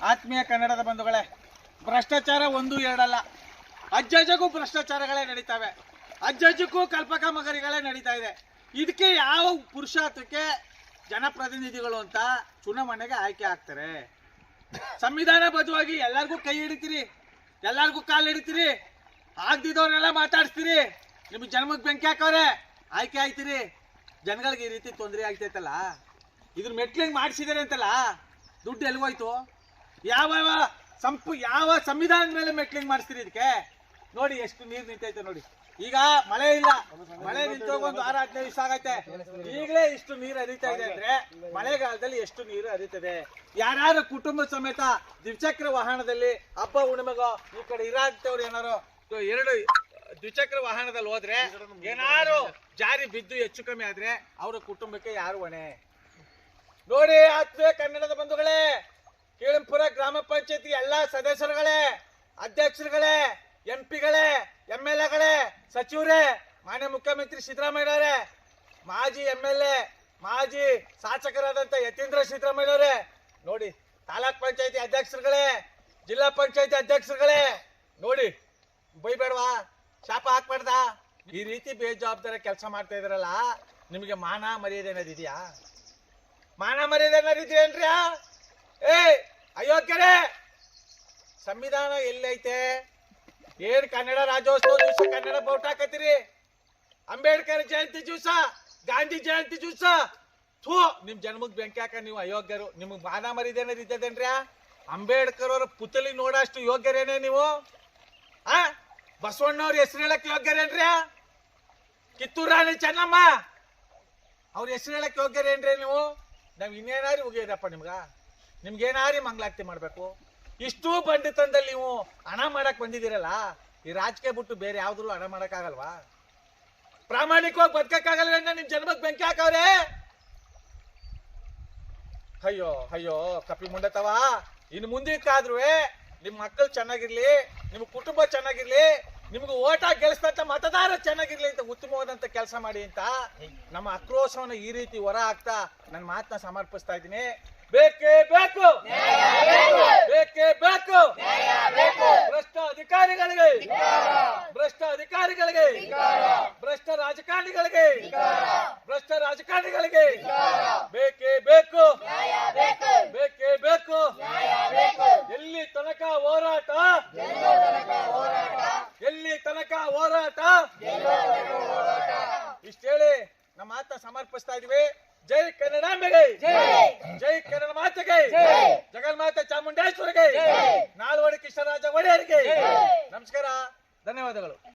ಆತ್ಮೀಯ ಕನ್ನಡದ ಬಂಧುಗಳೇ, ಭ್ರಷ್ಟಾಚಾರ ಒಂದು ಎರಡಲ್ಲ. ಅಜ್ಜಜ್ಜಗೂ ಭ್ರಷ್ಟಾಚಾರಗಳೇ ನಡೀತಾವೆ. ಅಜ್ಜಜ್ಜಕ್ಕೂ ಕಲ್ಪಕ ಮಗರಿಗಳೇ ನಡೀತಾ ಇದೆ. ಇದಕ್ಕೆ ಯಾವ ಪುರುಷಾರ್ಥಕ್ಕೆ ಜನಪ್ರತಿನಿಧಿಗಳು ಅಂತ ಚುನಾವಣೆಗೆ ಆಯ್ಕೆ ಆಗ್ತಾರೆ? ಸಂವಿಧಾನಬದ್ಧವಾಗಿ ಎಲ್ಲರಿಗೂ ಕೈ ಹಿಡಿತೀರಿ, ಎಲ್ಲರಿಗೂ ಕಾಲು ಹಿಡಿತೀರಿ, ಆಗ್ದಿದ್ದವ್ರನ್ನೆಲ್ಲ ಮಾತಾಡಿಸ್ತೀರಿ. ನಿಮ್ಗೆ ಜನ್ಮಕ್ಕೆ ಬೆಂಕಿ ಹಾಕವ್ರೆ ಆಯ್ಕೆ ಆಯ್ತೀರಿ. ಜನಗಳಿಗೆ ಈ ರೀತಿ ತೊಂದರೆ ಆಗ್ತೈತಲ್ಲ? ಇದ್ರ ಮೆಟ್ಲಿಂಗ್ ಮಾಡಿಸಿದಾರೆ ಅಂತಲ್ಲ? ದುಡ್ಡು ಎಲ್ಗೋಯ್ತು ಯಾವ ಯಾವ ಸಂಪು ಯಾವ ಸಂವಿಧಾನದ ಮೇಲೆ ಮೆಟ್ಲಿಂಗ್ ಮಾಡಿಸ್ತೀರಿ ಇದಕ್ಕೆ? ನೋಡಿ, ಎಷ್ಟು ನೀರು ನಿಂತೈತೆ ನೋಡಿ. ಈಗ ಮಳೆ ಇಲ್ಲ. ಮಳೆ ನಿಂತ ಒಂದು ವಾರ ಹದಿನೈದು ದಿವಸ ಆಗೈತೆ. ಈಗಲೇ ಇಷ್ಟು ನೀರು ಹರಿತಾ ಇದೆ ಅಂದ್ರೆ ಮಳೆಗಾಲದಲ್ಲಿ ಎಷ್ಟು ನೀರು ಹರಿತದೆ? ಯಾರ್ಯಾರು ಕುಟುಂಬ ಸಮೇತ ದ್ವಿಚಕ್ರ ವಾಹನದಲ್ಲಿ ಹಬ್ಬ ಹುಣ್ಣಿಮೆಗೋ ಈ ಕಡೆ ಇರಾಂತವ್ರು ಏನಾರು? ಎರಡು ದ್ವಿಚಕ್ರ ವಾಹನದಲ್ಲಿ ಹೋದ್ರೆ ಏನಾರು ಜಾರಿ ಬಿದ್ದು ಹೆಚ್ಚು ಕಮ್ಮಿ ಆದ್ರೆ ಅವರ ಕುಟುಂಬಕ್ಕೆ ಯಾರು ಹೊಣೆ? ನೋಡಿ, ಆತ್ಮೀಯ ಕನ್ನಡದ ಬಂಧುಗಳೇ, ಕೇಳಂಪುರ ಗ್ರಾಮ ಪಂಚಾಯತಿ ಎಲ್ಲಾ ಸದಸ್ಯರುಗಳೇ, ಅಧ್ಯಕ್ಷರುಗಳೇ, ಎಂ ಪಿಗಳೇ, ಎಂ ಎಲ್ ಎಗಳೇ, ಸಚಿವರೇ, ಮಾನ್ಯ ಮುಖ್ಯಮಂತ್ರಿ ಸಿದ್ದರಾಮಯ್ಯನವರೇ ಮಾಜಿ ಎಂ ಎಲ್ ಎ, ಮಾಜಿ ಶಾಸಕರಾದಂತ ಯತೀಂದ್ರ ಸಿದ್ದರಾಮಯ್ಯನವರೇ ನೋಡಿ, ತಾಲೂಕ್ ಪಂಚಾಯತಿ ಅಧ್ಯಕ್ಷರುಗಳೇ, ಜಿಲ್ಲಾ ಪಂಚಾಯತಿ ಅಧ್ಯಕ್ಷರುಗಳೇ, ನೋಡಿ, ಬೈಬೇಡವಾ? ಶಾಪ ಹಾಕ್ಬಾರ್ದಾ? ಈ ರೀತಿ ಬೇಜವಾಬ್ದಾರಿ ಕೆಲಸ ಮಾಡ್ತಾ ಇದ್ರಲ್ಲ, ನಿಮಗೆ ಮಾನ ಮರ್ಯಾದೆ ಅನ್ನೋದು ಇದೆಯಾ ಮಾನ ಮರ್ಯಾದೆ ಇದೆಯೇನ್ರಿ ಏ ಅಯೋಗ್ಯರೇ ಸಂವಿಧಾನ ಎಲ್ಲೈತೆ? ಏನ್ ಕನ್ನಡ ರಾಜ್ಯೋತ್ಸವ ದಿವಸ ಕನ್ನಡ ಬೋಟ್ ಹಾಕತ್ತೀರಿ? ಅಂಬೇಡ್ಕರ್ ಜಯಂತಿ ದಿವಸ, ಗಾಂಧಿ ಜಯಂತಿ ದಿವಸ. ಥೂ, ನಿಮ್ ಜನ್ಮಕ್ ಬೆಂಕಿ ಹಾಕ ನೀವು ಅಯೋಗ್ಯರು ನಿಮ್ಗೆ ಮಾನ ಮರ್ಯಾದೆ ಅನ್ನೋದು ಇದ್ದದೇನ್ರಿ? ಅಂಬೇಡ್ಕರ್ ಅವರ ಪುತಲಿ ನೋಡಷ್ಟು ಯೋಗ್ಯರೇನೆ ನೀವು? ಆ, ಬಸವಣ್ಣವ್ರ ಹೆಸರು ಹೇಳಕ್ ಯೋಗ್ಯರೇನ್ರಿ? ಕಿತ್ತೂರು ರಾಣಿ ಚೆನ್ನಮ್ಮ, ಅವ್ರ ಹೆಸರು ಹೇಳಕ್ ಯೋಗ್ಯರೇನ್ರಿ ನೀವು? ನಾವ್ ಇನ್ನೇನಾರಿ ಮುಗಿಯೋದಪ್ಪ ನಿಮ್ಗ? ನಿಮ್ಗೇನಾರಿ ಮಂಗ್ಲಾಗ್ತಿ ಮಾಡಬೇಕು? ಇಷ್ಟು ಬಂಡಿತನದಲ್ಲಿ ನೀವು ಹಣ ಮಾಡಕ್ ಬಂದಿದ್ದೀರಲ್ಲ, ಈ ರಾಜಕೀಯ ಬಿಟ್ಟು ಬೇರೆ ಯಾವ್ದ್ರಲ್ಲೂ ಹಣ ಮಾಡಕ್ ಆಗಲ್ವಾ ಪ್ರಾಮಾಣಿಕವಾಗಿ ಬದುಕಕ್ಕಾಗಲ್ಲ ನಿಮ್ ಜನ್ಮಕ್ ಬೆಂಕಿ ಹಾಕವ್ರೆ? ಅಯ್ಯೋ ಅಯ್ಯೋ, ಕಪಿ ಮುಂಡತವ. ಇನ್ನು ಮುಂದಕ್ಕಾದ್ರೂ ನಿಮ್ ಮಕ್ಕಳು ಚೆನ್ನಾಗಿರ್ಲಿ ನಿಮ್ ಕುಟುಂಬ ಚೆನ್ನಾಗಿರ್ಲಿ ನಿಮ್ಗೆ ಓಟ ಗೆಲ್ಸ್ಬೇಕ ಮತದಾರ ಚೆನ್ನಾಗಿರ್ಲಿ ಅಂತ ಉತ್ತಮವಾದಂತ ಕೆಲಸ ಮಾಡಿ ಅಂತ ನಮ್ಮ ಆಕ್ರೋಶವನ್ನು ಈ ರೀತಿ ಹೊರ ಹಾಕ್ತಾ ನನ್ನ ಮಾತನ್ನ ಸಮರ್ಪಿಸ್ತಾ ಇದ್ದೀನಿ. ಬೇಕೇ ಬೇಕು! ಬೇಕೇ ಬೇಕು! ಭ್ರಷ್ಟ ಅಧಿಕಾರಿಗಳಿಗೆ! ಭ್ರಷ್ಟ ಅಧಿಕಾರಿಗಳಿಗೆ! ಭ್ರಷ್ಟ ರಾಜಕಾರಣಿಗಳಿಗೆ! ಭ್ರಷ್ಟ ರಾಜಕಾರಣಿಗಳಿಗೆ! ಬೇಕು ಬೇಕೇ ಬೇಕು ಎಲ್ಲಿ ತನಕ ಹೋರಾಟ ಎಲ್ಲಿ ತನಕ ಹೋರಾಟ. ಇಷ್ಟ ಹೇಳಿ ನಮ್ಮ ಮಾತ ಸಮರ್ಪಿಸ್ತಾ ಇದೀವಿ. ಜೈ ಕನ್ನಡಾಂಬೆಗೆ ಜೈ ಕನ್ನಡ ಮಾತೆಗೆ. ಜಗನ್ಮಾತೆ ಚಾಮುಂಡೇಶ್ವರಿಗೆ. ನಾಲ್ವಡಿ ಕೃಷ್ಣರಾಜ ಒಡೆಯರಿಗೆ. ನಮಸ್ಕಾರ. ಧನ್ಯವಾದಗಳು.